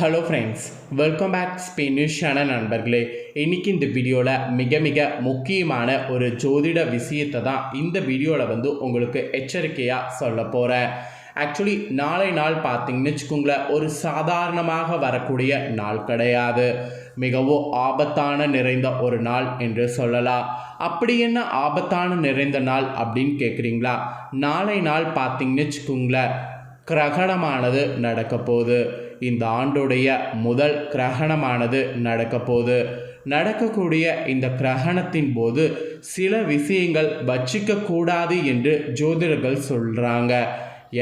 Hello friends welcome back ஸ்பெனிஷான நண்பர்களே. இன்னைக்கு இந்த வீடியோவில் மிக மிக முக்கியமான ஒரு ஜோதிட விஷயத்தை தான் இந்த வீடியோவில் வந்து உங்களுக்கு எச்சரிக்கையாக சொல்ல போகிறேன் ஆக்சுவலி நாளை நாள் பார்த்தீங்கன்னு வச்சுக்கோங்களேன் ஒரு சாதாரணமாக வரக்கூடிய நாள் கிடையாது. மிகவும் ஆபத்தான நிறைந்த ஒரு நாள் என்று சொல்லலாம். அப்படி என்ன ஆபத்தான நிறைந்த நாள் அப்படின்னு கேட்குறீங்களா நாளை நாள் பார்த்தீங்கன்னு வச்சுக்கோங்களேன் கிரகணமானது நடக்க போகுது. இந்த ஆண்டுடைய முதல் கிரகணமானது நடக்கப்போகுது. நடக்கக்கூடிய இந்த கிரகணத்தின் போது சில விஷயங்கள் வச்சிக்க கூடாது என்று ஜோதிடர்கள் சொல்கிறாங்க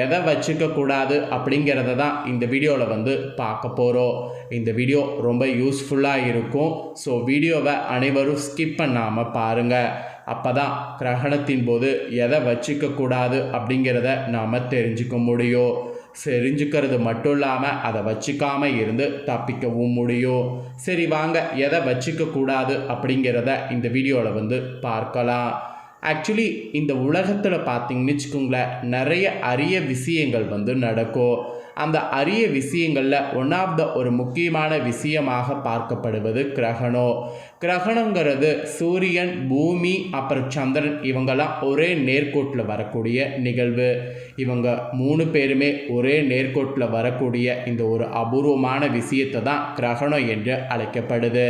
எதை வச்சுக்க கூடாது அப்படிங்கிறத தான் இந்த வீடியோவில் வந்து பார்க்க போகிறோம் இந்த வீடியோ ரொம்ப யூஸ்ஃபுல்லாக இருக்கும். ஸோ வீடியோவை அனைவரும் ஸ்கிப் பண்ணாமல் பாருங்கள் அப்போ தான் கிரகணத்தின் போது எதை வச்சுக்கக்கூடாது அப்படிங்கிறத நாம் தெரிஞ்சுக்க முடியும். தெரிஞ்சுக்கிறது மட்டும் இல்லாமல் அதை வச்சுக்காம இருந்து தப்பிக்கவும் முடியும். சரி வாங்க எதை வச்சுக்க கூடாது அப்படிங்கிறத இந்த வீடியோவில் வந்து பார்க்கலாம். ஆக்சுவலி இந்த உலகத்தில் பார்த்தீங்கன்னு வச்சுக்கோங்களேன் நிறைய அரிய விஷயங்கள் வந்து நடக்கும். அந்த அரிய விஷயங்களில் ஒன் ஆஃப் த ஒரு முக்கியமான விஷயமாக பார்க்கப்படுவது கிரகணம். கிரகணங்கிறது சூரியன் பூமி அப்புறம் சந்திரன் இவங்கெல்லாம் ஒரே நேர்கோட்டில் வரக்கூடிய நிகழ்வு. இவங்க மூணு பேருமே ஒரே நேர்கோட்டில் வரக்கூடிய இந்த ஒரு அபூர்வமான விஷயத்தை தான் கிரகணம் என்று அழைக்கப்படுது.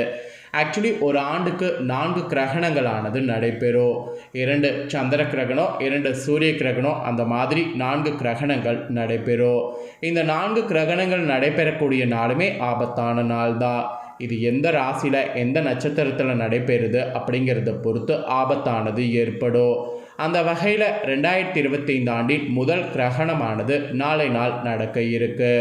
ஆக்சுவலி ஒரு ஆண்டுக்கு நான்கு கிரகணங்களானது நடைபெறும் இரண்டு சந்திர கிரகணம் இரண்டு சூரிய கிரகணம் அந்த மாதிரி நான்கு கிரகணங்கள் நடைபெறும் இந்த நான்கு கிரகணங்கள் நடைபெறக்கூடிய நாளுமே ஆபத்தான நாள் தான் இது எந்த ராசியில் எந்த நட்சத்திரத்தில் நடைபெறுது அப்படிங்கிறத பொறுத்து ஆபத்தானது ஏற்படும் அந்த வகையில் ரெண்டாயிரத்தி இருபத்தைந்து ஆண்டின் முதல் கிரகணமானது நாளை நாள் நடக்க இருக்கு.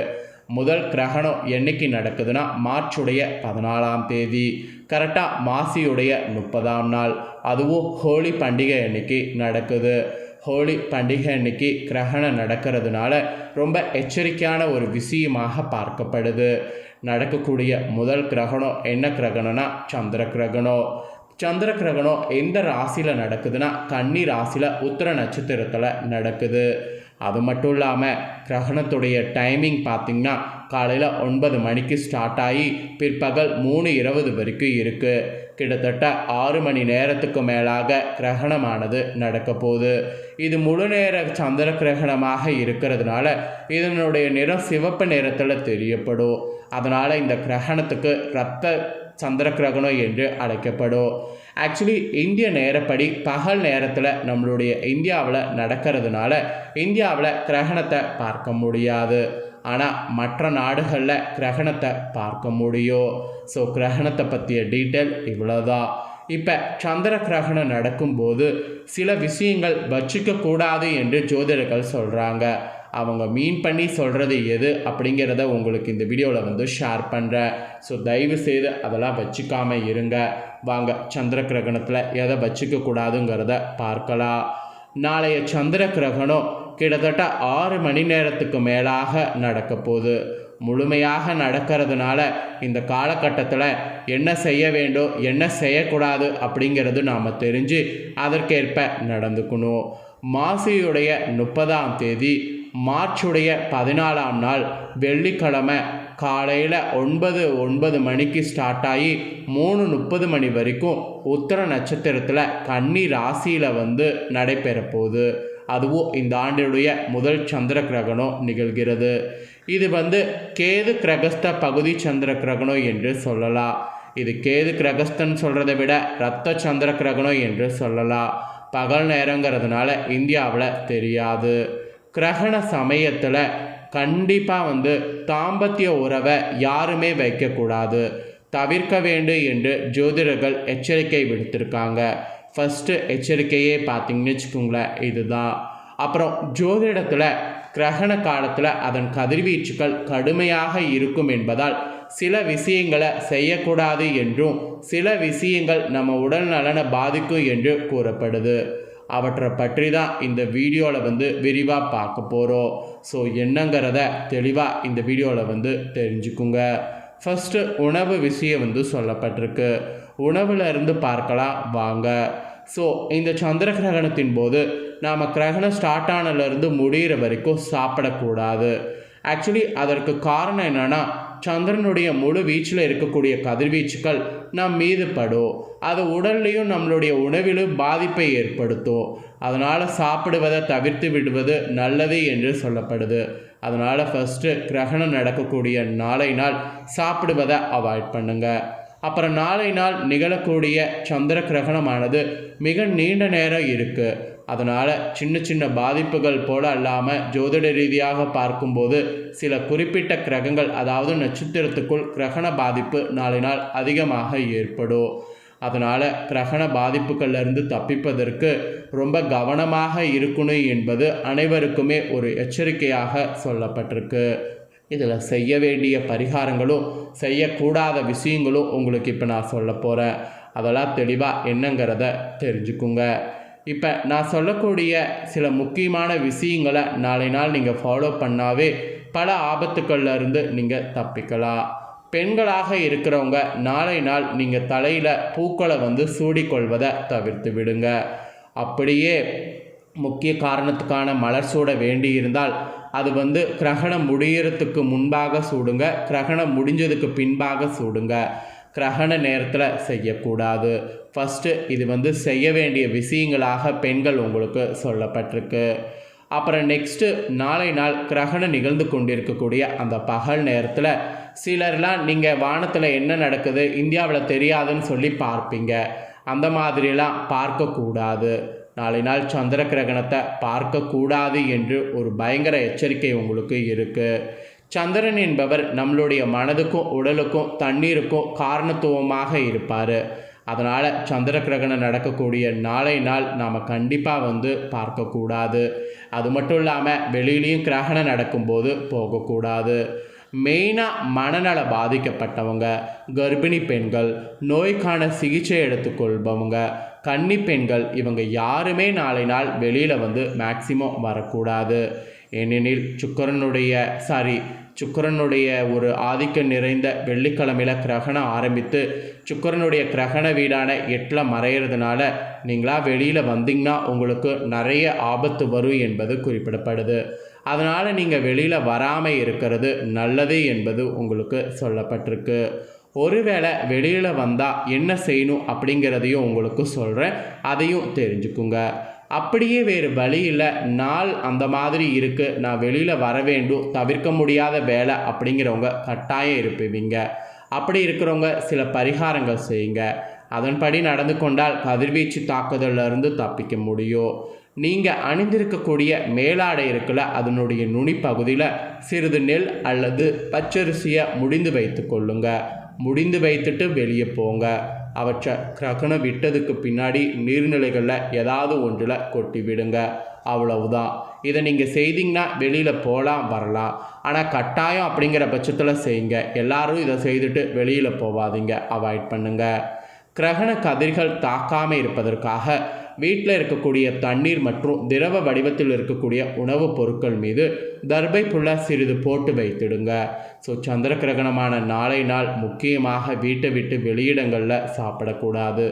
முதல் கிரகணம் என்னைக்கு நடக்குதுன்னா மார்ச்சுடைய பதினாலாம் தேதி. கரெக்டாக மாசியுடைய முப்பதாம் நாள். அதுவும் ஹோலி பண்டிகை அன்னைக்கு நடக்குது. ஹோலி பண்டிகை அன்னைக்கு கிரகணம் நடக்கிறதுனால ரொம்ப எச்சரிக்கையான ஒரு விஷயமாக பார்க்கப்படுது. நடக்கக்கூடிய முதல் கிரகணம் என்ன கிரகணம்னா சந்திர கிரகணம். சந்திர கிரகணம் எந்த ராசியில் நடக்குதுன்னா கன்னி ராசியில் உத்தர நட்சத்திரத்தில் நடக்குது. அது மட்டும் இல்லாமல் கிரகணத்துடைய டைமிங் பார்த்திங்கன்னா காலையில் ஒன்பது மணிக்கு ஸ்டார்ட் ஆகி பிற்பகல் மூணு இருபது வரைக்கும் இருக்குது கிட்டத்தட்ட ஆறு மணி நேரத்துக்கு மேலாக கிரகணமானது நடக்க போகுது. இது முழு நேர சந்திர கிரகணமாக இருக்கிறதுனால இதனுடைய நிறம் சிவப்பு நிறத்தில் தெரியப்படும். அதனால் இந்த கிரகணத்துக்கு ரத்த சந்திர கிரகணம் என்று அழைக்கப்படும். ஆக்சுவலி இந்திய நேரப்படி பகல் நேரத்தில் நம்மளுடைய இந்தியாவில் நடக்கிறதுனால இந்தியாவில் கிரகணத்தை பார்க்க முடியாது. ஆனால் மற்ற நாடுகளில் கிரகணத்தை பார்க்க முடியும். ஸோ கிரகணத்தை பற்றிய டீட்டெயில் இவ்வளோதான் இப்போ சந்திர கிரகணம் நடக்கும்போது சில விஷயங்கள் வச்சிக்கக்கூடாது என்று ஜோதிடர்கள் சொல்கிறாங்க அவங்க மீன் பண்ணி சொல்கிறது எது அப்படிங்கிறத உங்களுக்கு இந்த வீடியோவில் வந்து ஷேர் பண்ணுறேன் ஸோ தயவு செய்து அதெல்லாம் வச்சுக்காமல் இருங்க. வாங்க சந்திர கிரகணத்தில் எதை வச்சுக்க கூடாதுங்கிறத பார்க்கலாம். நாளைய சந்திர கிரகணம் கிட்டத்தட்ட ஆறு மணி நேரத்துக்கு மேலாக நடக்க போகுது. முழுமையாக நடக்கிறதுனால இந்த காலகட்டத்தில் என்ன செய்ய வேண்டும் என்ன செய்யக்கூடாது அப்படிங்கிறது நாம் தெரிஞ்சு அதற்கேற்ப நடந்துக்கணும். மாசியுடைய முப்பதாம் தேதி மார்ச்சுடைய பதினாலாம் நாள் வெள்ளிக்கிழமை காலையில் ஒன்பது ஒன்பது மணிக்கு ஸ்டார்ட் ஆகி மூணு முப்பது மணி வரைக்கும் உத்தர நட்சத்திரத்தில் கன்னி ராசியில் வந்து நடைபெற போகுது. அதுவும் இந்த ஆண்டினுடைய முதல் சந்திர கிரகணம் நிகழ்கிறது. இது வந்து கேது கிரகஸ்த பகுதி சந்திர கிரகணம் என்று சொல்லலாம். இது கேது கிரகஸ்தன் சொல்கிறத விட ரத்த சந்திர கிரகணம் என்று சொல்லலாம். பகல் நேரங்கிறதுனால இந்தியாவில் தெரியாது. கிரகண சமயத்தில் கண்டிப்பாக வந்து தாம்பத்திய உறவை யாருமே வைக்கக்கூடாது. தவிர்க்க வேண்டும் என்று ஜோதிடர்கள் எச்சரிக்கை விடுத்திருக்காங்க. ஃபஸ்ட்டு எச்சரிக்கையே பார்த்தீங்கன்னு வச்சுக்கோங்களேன் இதுதான். அப்புறம் ஜோதிடத்தில் கிரகண காலத்தில் அதன் கதிர்வீச்சுகள் கடுமையாக இருக்கும் என்பதால் சில விஷயங்களை செய்யக்கூடாது என்றும் சில விஷயங்கள் நம்ம உடல் நலனை பாதிக்கும் என்று கூறப்படுது. அவற்றை பற்றி தான் இந்த வீடியோவில் வந்து விரிவாக பார்க்க போகிறோம் ஸோ என்னங்கிறத தெளிவாக இந்த வீடியோவில் வந்து தெரிஞ்சுக்குங்க. ஃபஸ்ட்டு உணவு விஷயம் வந்து சொல்லப்பட்டிருக்கு. உணவில் இருந்து பார்க்கலாம் வாங்க. ஸோ இந்த சந்திர கிரகணத்தின் போது நாம் கிரகணம் ஸ்டார்ட் ஆனதுலேருந்து முடிகிற வரைக்கும் சாப்பிடக்கூடாது. ஆக்சுவலி அதற்கு காரணம் என்னென்னா சந்திரனுடைய முழு வீச்சில் இருக்கக்கூடிய கதிர்வீச்சுக்கள் நம் மீது படும் அது உடல்லையும் நம்மளுடைய உணவிலும் பாதிப்பை ஏற்படுத்தும். அதனால் சாப்பிடுவதை தவிர்த்து விடுவது நல்லது என்று சொல்லப்படுது. அதனால் ஃபஸ்ட்டு கிரகணம் நடக்கக்கூடிய நாளை நாள் சாப்பிடுவதை அவாய்ட் பண்ணுங்கள் அப்புறம் நாளை நாள் நிகழக்கூடிய சந்திர கிரகணமானது மிக நீண்ட நேரம் இருக்குது அதனால் சின்ன சின்ன பாதிப்புகள் போல அல்லாமல் ஜோதிட ரீதியாக பார்க்கும்போது சில குறிப்பிட்ட கிரகங்கள் அதாவது நட்சத்திரத்துக்குள் கிரகண பாதிப்பு நாளை நாள் அதிகமாக ஏற்படும். அதனால் கிரகண பாதிப்புகள்லேருந்து தப்பிப்பதற்கு ரொம்ப கவனமாக இருக்கணும் என்பது அனைவருக்குமே ஒரு எச்சரிக்கையாக சொல்லப்பட்டிருக்கு. இதில் செய்ய வேண்டிய பரிகாரங்களும் செய்யக்கூடாத விஷயங்களும் உங்களுக்கு இப்போ நான் சொல்ல போகிறேன் அதெல்லாம் தெளிவாக என்னங்கிறத தெரிஞ்சுக்குங்க. இப்போ நான் சொல்லக்கூடிய சில முக்கியமான விஷயங்களை நாளை நாள் நீங்கள் ஃபாலோ பண்ணாவே பல ஆபத்துக்கள்லேருந்து நீங்கள் தப்பிக்கலாம். பெண்களாக இருக்கிறவங்க நாளை நாள் நீங்கள் தலையில் பூக்களை வந்து சூடிக்கொள்வதை தவிர்த்து விடுங்க. அப்படியே முக்கிய காரணத்துக்கான மலர் சூட வேண்டி இருந்தால் அது வந்து கிரகணம் முடியறதுக்கு முன்பாக சூடுங்க. கிரகணம் முடிஞ்சதுக்கு பின்பாக சூடுங்க. கிரகண நேரத்தில் செய்யக்கூடாது. ஃபஸ்ட்டு இது வந்து செய்ய வேண்டிய விஷயங்களாக பெண்கள் உங்களுக்கு சொல்லப்பட்டிருக்கு. அப்புறம் நெக்ஸ்ட்டு நாளை நாள் கிரகணம் நிகழ்ந்து கொண்டிருக்கக்கூடிய அந்த பகல் நேரத்தில் சிலர்லாம் நீங்கள் வானத்தில் என்ன நடக்குது இந்தியாவில் தெரியாதுன்னு சொல்லி பார்ப்பீங்க. அந்த மாதிரிலாம் பார்க்கக்கூடாது. நாளை நாள் சந்திர கிரகணத்தை பார்க்கக்கூடாது என்று ஒரு பயங்கர எச்சரிக்கை உங்களுக்கு இருக்குது சந்திரன் என்பவர் நம்மளுடைய மனதுக்கும் உடலுக்கும் தண்ணீருக்கும் காரணத்துவமாக இருப்பார். அதனால் சந்திர கிரகணம் நடக்கக்கூடிய நாளை நாள் நாம் கண்டிப்பாக வந்து பார்க்கக்கூடாது. அது மட்டும் இல்லாமல் வெளியிலையும் கிரகணம் நடக்கும்போது போகக்கூடாது. மெயினாக மனநல பாதிக்கப்பட்டவங்க கர்ப்பிணி பெண்கள் நோய்க்கான சிகிச்சை எடுத்துக்கொள்பவங்க கன்னி பெண்கள் இவங்க யாருமே நாளை நாள் வெளியில் வந்து மேக்சிமம் வரக்கூடாது. ஏனெனில் சுக்கரனுடைய சாரி சுக்கரனுடைய ஒரு ஆதிக்கம் நிறைந்த வெள்ளிக்கிழமையில் கிரகணம் ஆரம்பித்து சுக்கரனுடைய கிரகண வீடான எட்டில் மறையிறதுனால நீங்களா வெளியில் வந்தீங்கன்னா உங்களுக்கு நிறைய ஆபத்து வரும் என்பது குறிப்பிடப்படுது. அதனால் நீங்கள் வெளியில் வராமல் இருக்கிறது நல்லது என்பது உங்களுக்கு சொல்லப்பட்டிருக்கு. ஒருவேளை வெளியில் வந்தால் என்ன செய்யணும் அப்படிங்கிறதையும் உங்களுக்கு சொல்கிறேன் அதையும் தெரிஞ்சுக்குங்க. அப்படியே வேறு வழியில் நாள் அந்த மாதிரி இருக்குது நான் வெளியில் வர வேண்டும். தவிர்க்க முடியாத வேலை அப்படிங்கிறவங்க கட்டாயம் இருப்பீங்க. அப்படி இருக்கிறவங்க சில பரிகாரங்கள் செய்யுங்க. அதன்படி நடந்து கொண்டால் கதிர்வீச்சு தாக்குதலிருந்து தப்பிக்க முடியும். நீங்கள் அணிந்திருக்கக்கூடிய மேலாடை இருக்குல்ல அதனுடைய நுனி பகுதியில் சிறிது நெல் அல்லது பச்சரிசியை முடிந்து வைத்து கொள்ளுங்க. முடிந்து வைத்துட்டு வெளியே போங்க. அவற்றை கிரகணம் விட்டதுக்கு பின்னாடி நீர்நிலைகளில் ஏதாவது ஒன்றில் கொட்டி விடுங்க அவ்வளவுதான். இதை நீங்கள் செய்தீங்கன்னா வெளியில் போகலாம் வரலாம். ஆனால் கட்டாயம் அப்படிங்கிற பட்சத்தில் செய்யுங்க. எல்லாரும் இதை செய்துட்டு வெளியில் போகாதீங்க அவாய்ட் பண்ணுங்கள் கிரகண கதிர்கள் தாக்காமல் இருப்பதற்காக வீட்டில் இருக்கக்கூடிய தண்ணீர் மற்றும் திரவ வடிவத்தில் இருக்கக்கூடிய உணவுப் பொருட்கள் மீது தர்பை புல்ல சிறிது போட்டு வைத்திடுங்க. ஸோ சந்திர கிரகணமான நாளை நாள் முக்கியமாக வீட்டை விட்டு வெளியிடங்களில் சாப்பிடக்கூடாது.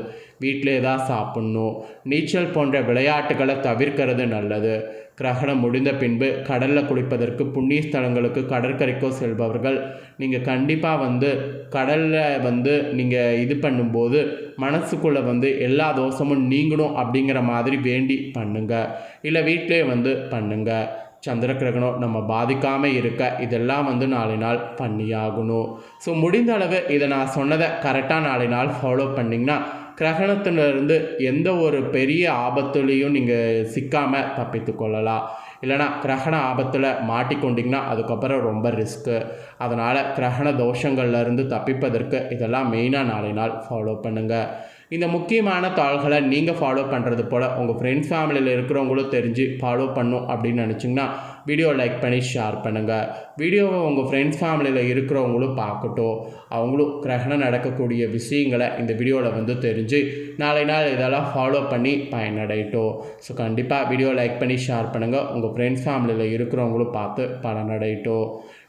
வீட்டிலே தான் சாப்பிட்ணும். நீச்சல் போன்ற விளையாட்டுகளை தவிர்க்கிறது நல்லது. கிரகணம் முடிந்த பின்பு கடலில் குளிப்பதற்கு புண்ணிய ஸ்தலங்களுக்கு கடற்கரைக்கோ செல்பவர்கள் நீங்கள் கண்டிப்பாக வந்து கடலில் வந்து நீங்கள் இது பண்ணும்போது மனசுக்குள்ளே வந்து எல்லா தோஷமும் நீங்கணும் அப்படிங்கிற மாதிரி வேண்டி பண்ணுங்கள் இல்லை வீட்டிலே வந்து பண்ணுங்கள் சந்திர கிரகணம் நம்ம பாதிக்காமல் இருக்க இதெல்லாம் வந்து நாளை நாள் பண்ணியாகணும். ஸோ முடிந்த அளவு இதை நான் சொன்னதை கரெக்டாக நாளை நாள் ஃபாலோ பண்ணிங்கன்னா கிரகணத்திலிருந்து எந்த ஒரு பெரிய ஆபத்துலேயும் நீங்கள் சிக்காமல் தப்பித்து கொள்ளலாம். இல்லைனா கிரகண ஆபத்தில் மாட்டிக்கொண்டிங்கன்னா அதுக்கப்புறம் ரொம்ப ரிஸ்க்கு அதனால் கிரகண தோஷங்கள்லேருந்து தப்பிப்பதற்கு இதெல்லாம் மெயினாக நாளை நாள் ஃபாலோ பண்ணுங்கள் இந்த முக்கியமான தாள்களை நீங்கள் ஃபாலோ பண்ணுறது போல் உங்கள் ஃப்ரெண்ட்ஸ் ஃபேமிலியில் இருக்கிறவங்களும் தெரிஞ்சு ஃபாலோ பண்ணும் அப்படின்னு நினச்சிங்கன்னா வீடியோ லைக் பண்ணி ஷேர் பண்ணுங்கள் வீடியோவை உங்கள் ஃப்ரெண்ட்ஸ் ஃபேமிலியில் இருக்கிறவங்களும் பார்க்கட்டும். அவங்களும் கிரகணம் நடக்கக்கூடிய விஷயங்களை இந்த வீடியோவில் வந்து தெரிஞ்சு நாளை நாள் இதெல்லாம் ஃபாலோ பண்ணி பயனடையட்டும். ஸோ கண்டிப்பாக வீடியோ லைக் பண்ணி ஷேர் பண்ணுங்கள் உங்கள் ஃப்ரெண்ட்ஸ் ஃபேமிலியில் இருக்கிறவங்களும் பார்த்து பலனடையட்டும்